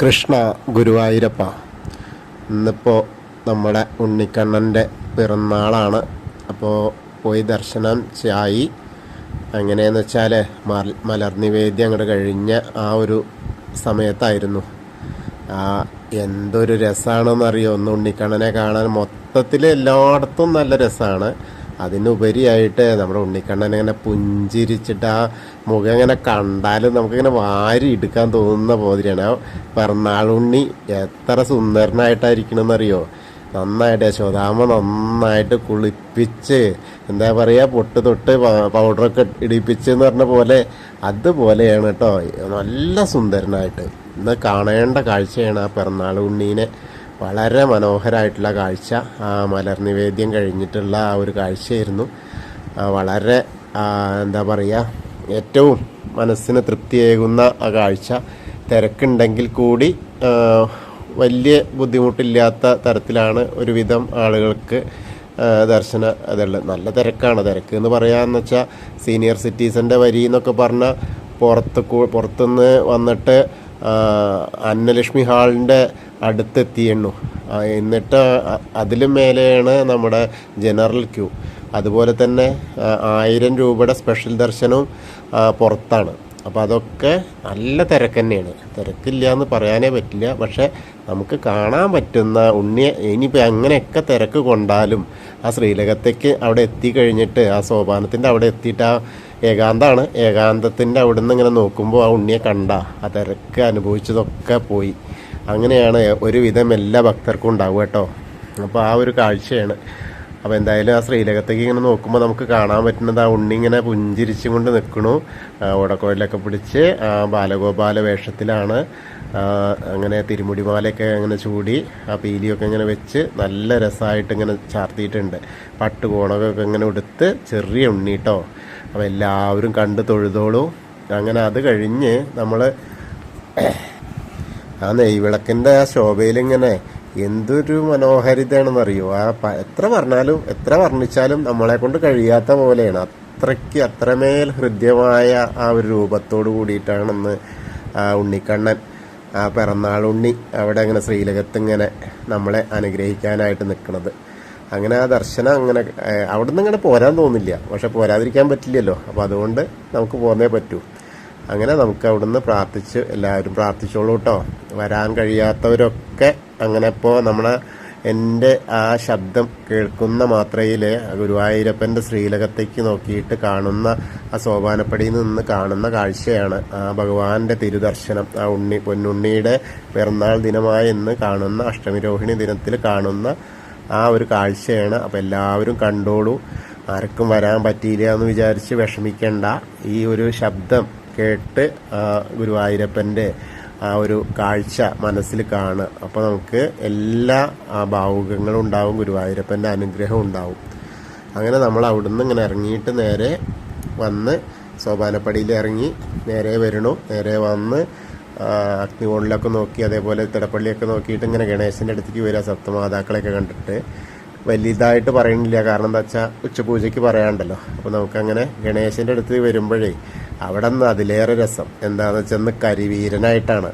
കൃഷ്ണ ഗുരുവായൂരപ്പ. ഇന്നിപ്പോൾ നമ്മുടെ ഉണ്ണിക്കണ്ണന്റെ പിറന്നാളാണ്. അപ്പോൾ പോയി ദർശനം ചായി. എങ്ങനെയെന്ന് വെച്ചാൽ മലർ നിവേദ്യം അങ്ങോട്ട് കഴിഞ്ഞ ആ ഒരു സമയത്തായിരുന്നു. ആ എന്തൊരു രസമാണെന്നറിയോ ഒന്ന് ഉണ്ണിക്കണ്ണനെ കാണാൻ മൊത്തത്തിൽ എല്ലായിടത്തും നല്ല രസമാണ് അതിനുപരിയായിട്ട് നമ്മുടെ ഉണ്ണിക്കണ്ണൻ ഇങ്ങനെ പുഞ്ചിരിച്ചിട്ട് ആ മുഖം ഇങ്ങനെ കണ്ടാലും നമുക്കിങ്ങനെ വാരി എടുക്കാൻ തോന്നുന്ന പോതിരിയാണ്. ആ പിറന്നാളുണ്ണി എത്ര സുന്ദരനായിട്ടായിരിക്കണമെന്നറിയോ നന്നായിട്ട് യശോദാമ്മ നന്നായിട്ട് കുളിപ്പിച്ച് എന്താ പറയുക പൊട്ട് തൊട്ട് പൗഡറൊക്കെ ഇടിപ്പിച്ച് എന്ന് പറഞ്ഞ പോലെ അതുപോലെയാണ് കേട്ടോ നല്ല സുന്ദരനായിട്ട്. ഇന്ന് കാണേണ്ട കാഴ്ചയാണ് ആ പിറന്നാൾ ഉണ്ണീനെ വളരെ മനോഹരമായിട്ടുള്ള കാഴ്ച. മലർനിവേദ്യം കഴിഞ്ഞിട്ടുള്ള ആ ഒരു കാഴ്ചയായിരുന്നു. വളരെ എന്താ പറയുക ഏറ്റവും മനസ്സിന് തൃപ്തിയേകുന്ന ആ കാഴ്ച. തിരക്കുണ്ടെങ്കിൽ കൂടി വലിയ ബുദ്ധിമുട്ടില്ലാത്ത തരത്തിലാണ് ഒരുവിധം ആളുകൾക്ക് ദർശന അതുള്ളത് നല്ല തിരക്കാണ്. തിരക്ക് എന്ന് പറയാമെന്ന് വെച്ചാൽ സീനിയർ സിറ്റിസന്റെ വരി എന്നൊക്കെ പറഞ്ഞാൽ പുറത്ത് പുറത്തുനിന്ന് വന്നിട്ട് അന്നലക്ഷ്മി ഹാളിന്റെ അടുത്തെത്തിയെണ്ണു. ആ, എന്നിട്ട് അതിലും മേലെയാണ് നമ്മുടെ ജനറൽ ക്യൂ. അതുപോലെ തന്നെ ആയിരം രൂപയുടെ സ്പെഷ്യൽ ദർശനവും പുറത്താണ്. അപ്പോൾ അതൊക്കെ നല്ല തിരക്ക് തന്നെയാണ്. തിരക്കില്ല എന്ന് പറയാനേ പറ്റില്ല. പക്ഷേ നമുക്ക് കാണാൻ പറ്റുന്ന ഉണ്ണിയെ ഇനിയിപ്പോൾ അങ്ങനെയൊക്കെ തിരക്ക് കൊണ്ടാലും ആ ശ്രീലകത്തേക്ക് അവിടെ എത്തിക്കഴിഞ്ഞിട്ട് ആ സോപാനത്തിന്റെ അവിടെ എത്തിയിട്ട് ആ ഏകാന്തമാണ് ഏകാന്തത്തിന്റെ അവിടെ നിന്ന് ഇങ്ങനെ നോക്കുമ്പോൾ ആ ഉണ്ണിയെ കണ്ട ആ തിരക്ക് അനുഭവിച്ചതൊക്കെ പോയി. അങ്ങനെയാണ് ഒരുവിധം എല്ലാ ഭക്തർക്കും ഉണ്ടാവുക കേട്ടോ. അപ്പോൾ ആ ഒരു കാഴ്ചയാണ്. അപ്പോൾ എന്തായാലും ആ ശ്രീലകത്തേക്ക് ഇങ്ങനെ നോക്കുമ്പോൾ നമുക്ക് കാണാൻ പറ്റുന്നത് ആ ഉണ്ണി ഇങ്ങനെ പുഞ്ചിരിച്ചും കൊണ്ട് നിൽക്കണു ഓടക്കോയിലൊക്കെ പിടിച്ച് ബാലഗോപാല വേഷത്തിലാണ് അങ്ങനെ തിരുമുടിമാലയൊക്കെ അങ്ങനെ ചൂടി ആ പീലിയൊക്കെ ഇങ്ങനെ വെച്ച് നല്ല രസമായിട്ട് ഇങ്ങനെ ചാർത്തിയിട്ടുണ്ട്. പട്ടുകോണകൊക്കെ ഇങ്ങനെ ഉടുത്ത് ചെറിയ ഉണ്ണി കേട്ടോ അപ്പോൾ എല്ലാവരും കണ്ട് തൊഴുതോളൂ. അങ്ങനെ അത് കഴിഞ്ഞ് നമ്മൾ ആ നെയ്വിളക്കിന്റെ ആ ശോഭയിലിങ്ങനെ എന്തൊരു മനോഹാരിതയാണെന്നറിയോ? ആ എത്ര പറഞ്ഞാലും എത്ര വർണിച്ചാലും നമ്മളെ കൊണ്ട് കഴിയാത്ത പോലെയാണ്. അത്രയ്ക്ക് അത്രമേൽ ഹൃദ്യമായ ആ ഒരു രൂപത്തോട് കൂടിയിട്ടാണെന്ന് ആ ഉണ്ണിക്കണ്ണൻ ആ പിറന്നാൾ ഉണ്ണി അവിടെ അങ്ങനെ ശ്രീലകത്ത് ഇങ്ങനെ നമ്മളെ അനുഗ്രഹിക്കാനായിട്ട് നിൽക്കുന്നത് അങ്ങനെ ആ ദർശനം അങ്ങനെ അവിടെ നിന്ന് ഇങ്ങനെ പോരാൻ തോന്നില്ല. പക്ഷെ പോരാതിരിക്കാൻ പറ്റില്ലല്ലോ. അപ്പോൾ അതുകൊണ്ട് നമുക്ക് പോന്നേ പറ്റൂ. അങ്ങനെ നമുക്ക് അവിടുന്ന് പ്രാർത്ഥിച്ച് എല്ലാവരും പ്രാർത്ഥിച്ചോളൂ കേട്ടോ. വരാൻ കഴിയാത്തവരൊക്കെ അങ്ങനെ ഇപ്പോൾ നമ്മളെ എന്റെ ആ ശബ്ദം കേൾക്കുന്ന മാത്രയിൽ ഗുരുവായൂരപ്പന്റെ ശ്രീലകത്തേക്ക് നോക്കിയിട്ട് കാണുന്ന ആ സോപാനപ്പടിയിൽ നിന്ന് കാണുന്ന കാഴ്ചയാണ് ആ ഭഗവാന്റെ തിരുദർശനം. ആ ഉണ്ണി പൊന്നുണ്ണിയുടെ പിറന്നാൾ ദിനമായ ഇന്ന് കാണുന്ന അഷ്ടമിരോഹിണി ദിനത്തിൽ കാണുന്ന ആ ഒരു കാഴ്ചയാണ്. അപ്പോൾ എല്ലാവരും കണ്ടോളൂ. ആർക്കും വരാൻ പറ്റിയില്ല എന്ന് വിചാരിച്ച് വിഷമിക്കേണ്ട. ഈ ഒരു ശബ്ദം കേട്ട് ഗുരുവായൂരപ്പന്റെ ആ ഒരു കാഴ്ച മനസ്സിൽ കാണുക. അപ്പോൾ നമുക്ക് എല്ലാ ഭാവുകങ്ങളും ഉണ്ടാവും ഗുരുവായൂരപ്പന്റെ അനുഗ്രഹം ഉണ്ടാവും. അങ്ങനെ നമ്മൾ അവിടുന്ന് ഇങ്ങനെ ഇറങ്ങിയിട്ട് നേരെ വന്ന് സോപാനപ്പടിയിൽ ഇറങ്ങി നേരെ വരണു നേരെ വന്ന് അഗ്നികോണിലൊക്കെ നോക്കി അതേപോലെ തിടപ്പള്ളിയൊക്കെ നോക്കിയിട്ട് ഇങ്ങനെ ഗണേശന്റെ അടുത്തേക്ക് വരിക സപ്തമാതാക്കളെയൊക്കെ കണ്ടിട്ട്. വലിയതായിട്ട് പറയണില്ല. കാരണം എന്താ വെച്ചാൽ ഉച്ചപൂജയ്ക്ക് പറയാണ്ടല്ലോ. അപ്പോൾ നമുക്കങ്ങനെ ഗണേശന്റെ അടുത്ത് വരുമ്പോഴേ അവിടെ നിന്ന് അതിലേറെ രസം. എന്താണെന്ന് വെച്ചാൽ കരിവീരനായിട്ടാണ്.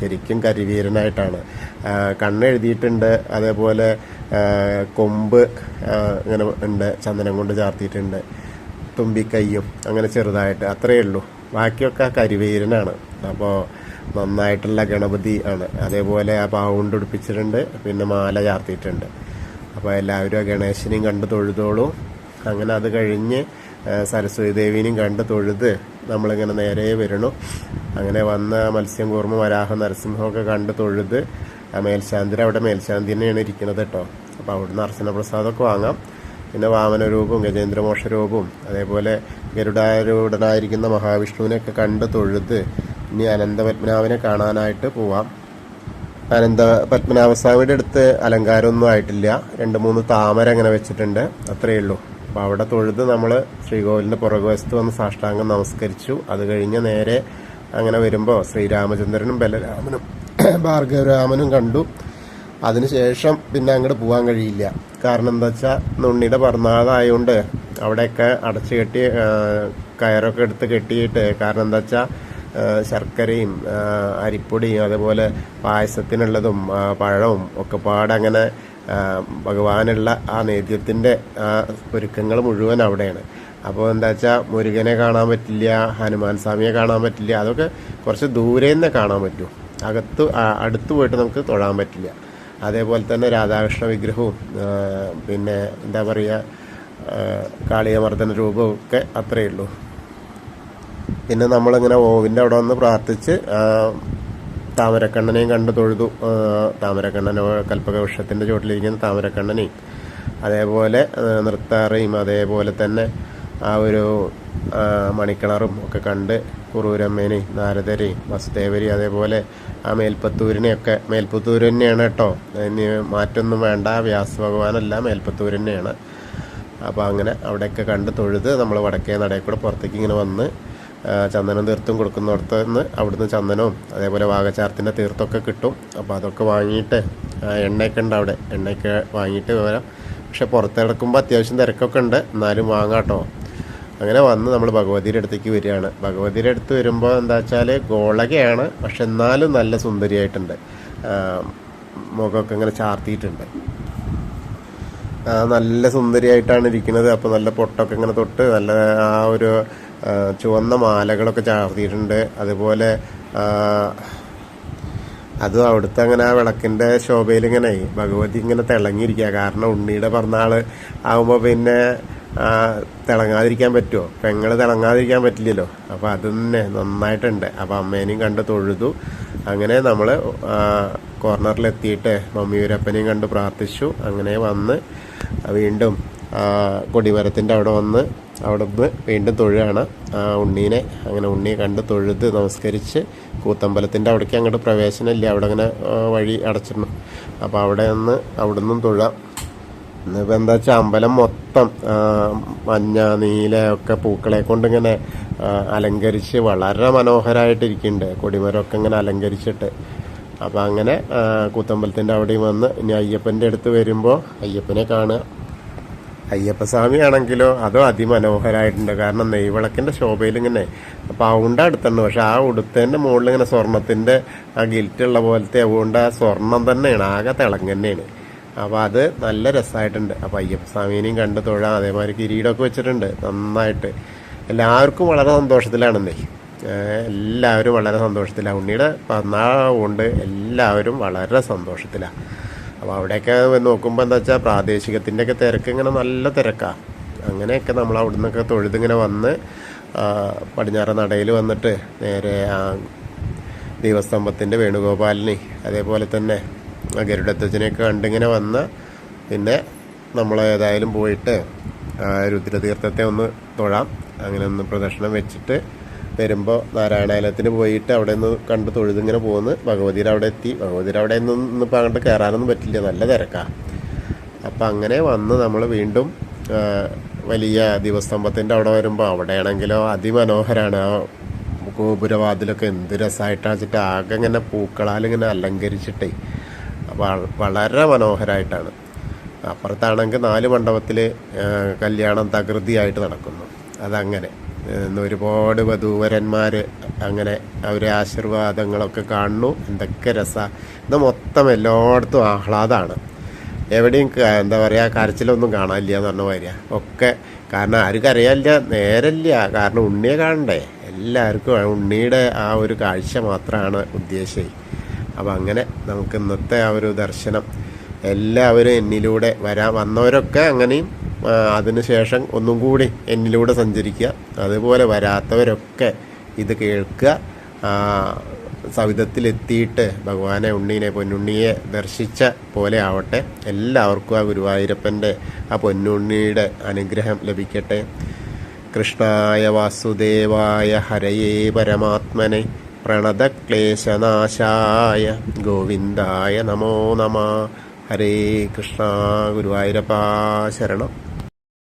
ശരിക്കും കരിവീരനായിട്ടാണ്. കണ്ണെഴുതിയിട്ടുണ്ട്. അതേപോലെ കൊമ്പ് ഇങ്ങനെ ഉണ്ട്. ചന്ദനം കൊണ്ട് ചാർത്തിയിട്ടുണ്ട്. തുമ്പിക്കൈയും അങ്ങനെ ചെറുതായിട്ട്. അത്രയേ ഉള്ളൂ. ബാക്കിയൊക്കെ കരിവീരനാണ്. അപ്പോൾ നന്നായിട്ടുള്ള ഗണപതി ആണ്. അതേപോലെ ആ പാവുണ്ട് ഉടുപ്പിച്ചിട്ടുണ്ട്. പിന്നെ മാല ചാർത്തിയിട്ടുണ്ട്. അപ്പോൾ എല്ലാവരും ആ ഗണേശനെയും കണ്ട് തൊഴുതോളൂ. അങ്ങനെ അത് കഴിഞ്ഞ് സരസ്വതി ദേവീനെയും കണ്ട് തൊഴുത് നമ്മളിങ്ങനെ നേരെ വരണു അങ്ങനെ വന്ന മത്സ്യം കൂർമ്മ വരാഹ നരസിംഹമൊക്കെ കണ്ട് തൊഴുത് മേൽശാന്തി അവിടെ മേൽശാന്തി തന്നെയാണ് ഇരിക്കുന്നത് കേട്ടോ. അപ്പോൾ അവിടുന്ന് അർച്ചന പ്രസാദമൊക്കെ വാങ്ങാം. പിന്നെ വാമനരൂപവും ഗജേന്ദ്രമോക്ഷ രൂപവും അതേപോലെ ഗരുഡാരൂഢനായിരിക്കുന്ന മഹാവിഷ്ണുവിനെയൊക്കെ കണ്ട് തൊഴുത് ഇനി അനന്തപത്മനാഭനെ കാണാനായിട്ട് പോവാം. അനന്ത പത്മനാഭസ്വാമിയുടെ അടുത്ത് അലങ്കാരമൊന്നും ആയിട്ടില്ല. രണ്ട് മൂന്ന് താമര അങ്ങനെ വെച്ചിട്ടുണ്ട്. അത്രയേ ഉള്ളൂ. അപ്പോൾ അവിടെ തൊഴുത് നമ്മൾ ശ്രീകോവിലിന്റെ പുറകുവശത്ത് വന്ന് സാഷ്ടാംഗം നമസ്കരിച്ചു. അത് കഴിഞ്ഞ് നേരെ അങ്ങനെ വരുമ്പോൾ ശ്രീരാമചന്ദ്രനും ബലരാമനും ഭാർഗവരാമനും കണ്ടു. അതിനുശേഷം പിന്നെ അങ്ങോട്ട് പോകാൻ കഴിയില്ല. കാരണം എന്താ വെച്ചാൽ നുണ്ണിയുടെ പിറന്നാളായതുകൊണ്ട് അവിടെയൊക്കെ അടച്ചു കെട്ടി കയറൊക്കെ എടുത്ത് കെട്ടിയിട്ട് കാരണം എന്താ വെച്ചാൽ ശർക്കരയും അരിപ്പൊടിയും അതുപോലെ പായസത്തിനുള്ളതും പഴവും ഒക്കെ പാടങ്ങനെ ഭഗവാനുള്ള ആ നേദ്യത്തിന്റെ ആ ഒരുക്കങ്ങൾ മുഴുവൻ അവിടെയാണ്. അപ്പോൾ എന്താ വെച്ചാൽ മുരുകനെ കാണാൻ പറ്റില്ല ഹനുമാൻ സ്വാമിയെ കാണാൻ പറ്റില്ല അതൊക്കെ കുറച്ച് ദൂരെ നിന്ന് കാണാൻ പറ്റും. അകത്ത് അടുത്ത് പോയിട്ട് നമുക്ക് തൊഴാൻ പറ്റില്ല. അതേപോലെ തന്നെ രാധാകൃഷ്ണ വിഗ്രഹവും പിന്നെ എന്താ പറയുക കാളിയമർദ്ദന രൂപവും ഒക്കെ അത്രയേ ഉള്ളൂ. പിന്നെ നമ്മളിങ്ങനെ ഓവിന്റെ അവിടെ വന്ന് പ്രാർത്ഥിച്ച് താമരക്കണ്ണനെയും കണ്ടു തൊഴുതു. താമരക്കണ്ണനോ കൽപ്പക വൃക്ഷത്തിന്റെ ചുവട്ടിലിരിക്കുന്ന താമരക്കണ്ണനെയും. അതേപോലെ നൃത്താറയും അതേപോലെ തന്നെ ആ ഒരു മണിക്കിണറും ഒക്കെ കണ്ട് കുറൂരമ്മേനെയും നാരദരെയും വസുദേവരെയും അതേപോലെ ആ മേൽപ്പത്തൂരിനെയൊക്കെ മേൽപ്പത്തൂർ തന്നെയാണ് കേട്ടോ. ഇനി മാറ്റൊന്നും വേണ്ട വ്യാസ ഭഗവാനല്ല മേൽപ്പത്തൂർ തന്നെയാണ്. അപ്പോൾ അങ്ങനെ അവിടെയൊക്കെ കണ്ട് തൊഴുത് നമ്മൾ വടക്കേ നടയിൽ കൂടെ പുറത്തേക്ക് ഇങ്ങനെ വന്ന് ചന്ദനം തീർത്തും കൊടുക്കുന്നിടത്ത് നിന്ന് അവിടുന്ന് ചന്ദനവും അതേപോലെ വാഗച്ചാർത്തിന്റെ തീർത്തൊക്കെ കിട്ടും. അപ്പോൾ അതൊക്കെ വാങ്ങിയിട്ട് എണ്ണയൊക്കെ ഉണ്ട് അവിടെ. എണ്ണയൊക്കെ വാങ്ങിയിട്ട് വരാം പക്ഷെ പുറത്തിറക്കുമ്പോൾ അത്യാവശ്യം തിരക്കൊക്കെ ഉണ്ട്. എന്നാലും വാങ്ങാട്ടോ. അങ്ങനെ വന്ന് നമ്മൾ ഭഗവതിയുടെ അടുത്തേക്ക് വരികയാണ്. ഭഗവതിയുടെ അടുത്ത് വരുമ്പോൾ എന്താ വെച്ചാൽ ഗോളകയാണ് പക്ഷെ എന്നാലും നല്ല സുന്ദരിയായിട്ടുണ്ട്. മുഖമൊക്കെ ഇങ്ങനെ ചാർത്തിയിട്ടുണ്ട്. നല്ല സുന്ദരിയായിട്ടാണ് ഇരിക്കുന്നത്. അപ്പോൾ നല്ല പൊട്ടൊക്കെ ഇങ്ങനെ തൊട്ട് നല്ല ആ ഒരു ചുവന്ന മാലകളൊക്കെ ചാർത്തിയിട്ടുണ്ട്. അതുപോലെ അതും അവിടുത്തെ അങ്ങനെ ആ വിളക്കിന്റെ ശോഭയിൽ ഇങ്ങനെ ഭഗവതി ഇങ്ങനെ തിളങ്ങിയിരിക്കുക. കാരണം ഉണ്ണിയുടെ പിറന്നാൾ ആകുമ്പോൾ പിന്നെ തിളങ്ങാതിരിക്കാൻ പറ്റുമോ പെങ്ങൾ തിളങ്ങാതിരിക്കാൻ പറ്റില്ലല്ലോ. അപ്പോൾ അത് തന്നെ നന്നായിട്ടുണ്ട്. അപ്പോൾ അമ്മേനെയും കണ്ട് തൊഴുതു. അങ്ങനെ നമ്മൾ കോർണറിലെത്തിയിട്ട് മമ്മിയൂരപ്പനെയും കണ്ട് പ്രാർത്ഥിച്ചു. അങ്ങനെ വന്ന് വീണ്ടും കൊടിമരത്തിന്റെ അവിടെ വന്ന് അവിടെ വീണ്ടും തൊഴുകയാണ്. ആ ഉണ്ണീനെ അങ്ങനെ ഉണ്ണിയെ കണ്ട് തൊഴുത് നമസ്കരിച്ച് കൂത്തമ്പലത്തിന്റെ അവിടേക്ക് അങ്ങോട്ട് പ്രവേശനമില്ല. അവിടെ അങ്ങനെ വഴി അടച്ചിരുന്നു അപ്പോൾ അവിടെ നിന്ന് അവിടെ നിന്നും തൊഴാം. ഇന്നിപ്പോൾ എന്താ വെച്ചാൽ അമ്പലം മൊത്തം മഞ്ഞ നീല ഒക്കെ പൂക്കളെ കൊണ്ട് ഇങ്ങനെ ആ, അലങ്കരിച്ച് വളരെ മനോഹരമായിട്ടിരിക്കുന്നുണ്ട് കൊടിമരമൊക്കെ ഇങ്ങനെ അലങ്കരിച്ചിട്ട്. അപ്പോൾ അങ്ങനെ കൂത്തമ്പലത്തിന്റെ അവിടെയും വന്ന് ഇനി അയ്യപ്പന്റെ അടുത്ത് വരുമ്പോൾ അയ്യപ്പനെ കാണുക. അയ്യപ്പസ്വാമി ആണെങ്കിലോ അതോ അതിമനോഹരമായിട്ടുണ്ട് കാരണം നെയ്വിളക്കിന്റെ ശോഭയിൽ ഇങ്ങനെ ഉണ്ട അടുത്തുണ്ട്. പക്ഷെ ആ ഉടുത്തേന്റെ മുകളിൽ ഇങ്ങനെ സ്വർണത്തിന്റെ ആ ഗിൽറ്റുള്ള പോലത്തെ ആ സ്വർണം തന്നെയാണ്. ആകെ തിളങ്ങ് തന്നെയാണ്. അപ്പോൾ അത് നല്ല രസമായിട്ടുണ്ട് അപ്പോൾ അയ്യപ്പസ്വാമിനെയും കണ്ട് തൊഴാം. അതേമാതിരി കിരീടമൊക്കെ വെച്ചിട്ടുണ്ട്. നന്നായിട്ട്. എല്ലാവർക്കും വളരെ സന്തോഷത്തിലാണെന്നേ. എല്ലാവരും വളരെ സന്തോഷത്തിലാണ് ഉണ്ണിയുടെ ഉണ്ട് എല്ലാവരും വളരെ സന്തോഷത്തിലാണ് അപ്പോൾ അവിടെയൊക്കെ നോക്കുമ്പോൾ എന്താ വെച്ചാൽ പ്രാദേശികത്തിന്റെയൊക്കെ തിരക്ക് ഇങ്ങനെ നല്ല തിരക്കാണ് അങ്ങനെയൊക്കെ നമ്മൾ അവിടെ നിന്നൊക്കെ തൊഴുതിങ്ങനെ വന്ന് പടിഞ്ഞാറ നടയിൽ വന്നിട്ട് നേരെ ആ ദൈവസ്തംഭത്തിന്റെ വേണുഗോപാലിനെ അതേപോലെ തന്നെ ഗരുഡധ്വജനെയൊക്കെ കണ്ടിങ്ങനെ വന്ന് പിന്നെ നമ്മൾ ഏതായാലും പോയിട്ട് രുദ്രതീർത്ഥത്തെ ഒന്ന് തൊഴാം. അങ്ങനെ ഒന്ന് പ്രദക്ഷിണം വെച്ചിട്ട് വരുമ്പോൾ നാരായണാലയത്തിന് പോയിട്ട് അവിടെ നിന്ന് കണ്ട് തൊഴുതിങ്ങനെ പോകുന്ന ഭഗവതിയുടെ അവിടെ എത്തി. ഭഗവതിയുടെ അവിടെ നിന്ന് ഇന്നിപ്പോൾ അങ്ങോട്ട് കയറാനൊന്നും പറ്റില്ല. നല്ല തിരക്കാണ് അപ്പം അങ്ങനെ വന്ന് നമ്മൾ വീണ്ടും വലിയ ദിവസ്തംഭത്തിന്റെ അവിടെ വരുമ്പോൾ അവിടെയാണെങ്കിലോ അതിമനോഹരമാണ് ആ ഗോപുരവാതിലൊക്കെ എന്ത് രസമായിട്ടാണ് വെച്ചിട്ട് ആകെ ഇങ്ങനെ പൂക്കളാൽ ഇങ്ങനെ അലങ്കരിച്ചിട്ടേ. വളരെ മനോഹരമായിട്ടാണ് അപ്പുറത്താണെങ്കിൽ നാല് മണ്ഡപത്തിൽ കല്യാണം തകൃതിയായിട്ട് നടക്കുന്നു. അതങ്ങനെ. ഒരുപാട് വധൂവരന്മാർ അങ്ങനെ അവരെ ആശീർവാദങ്ങളൊക്കെ കാണുന്നു. എന്തൊക്കെ രസ. ഇത് മൊത്തം എല്ലായിടത്തും ആഹ്ലാദമാണ് എവിടെയും എന്താ പറയുക കരച്ചിലൊന്നും കാണാനില്ല എന്ന് പറഞ്ഞ വരിക ഒക്കെ കാരണം ആരും കരയാനില്ല നേരല്ല കാരണം ഉണ്ണിയെ കാണണ്ടേ? എല്ലാവർക്കും ഉണ്ണിയുടെ ആ ഒരു കാഴ്ച മാത്രമാണ് ഉദ്ദേശം അപ്പം അങ്ങനെ നമുക്ക് ഇന്നത്തെ ആ ഒരു ദർശനം എല്ലാവരും എന്നിലൂടെ വരാൻ വന്നവരൊക്കെ അങ്ങനെയും അതിനുശേഷം ഒന്നും കൂടി എന്നിലൂടെ സഞ്ചരിക്കുക. അതുപോലെ വരാത്തവരൊക്കെ ഇത് കേൾക്കുക. സവിധത്തിലെത്തിയിട്ട് ഭഗവാനെ ഉണ്ണീനെ പൊന്നുണ്ണിയെ ദർശിച്ച പോലെ ആവട്ടെ. എല്ലാവർക്കും ആ ഗുരുവായൂരപ്പന്റെ ആ പൊന്നുണ്ണിയുടെ അനുഗ്രഹം ലഭിക്കട്ടെ. കൃഷ്ണായ വാസുദേവായ ഹരയേ പരമാത്മനെ പ്രണതക്ലേശനാശായ ഗോവിന്ദായ നമോ നമ. ഹരേ കൃഷ്ണ ഗുരുവായൂരപ്പ ശരണം.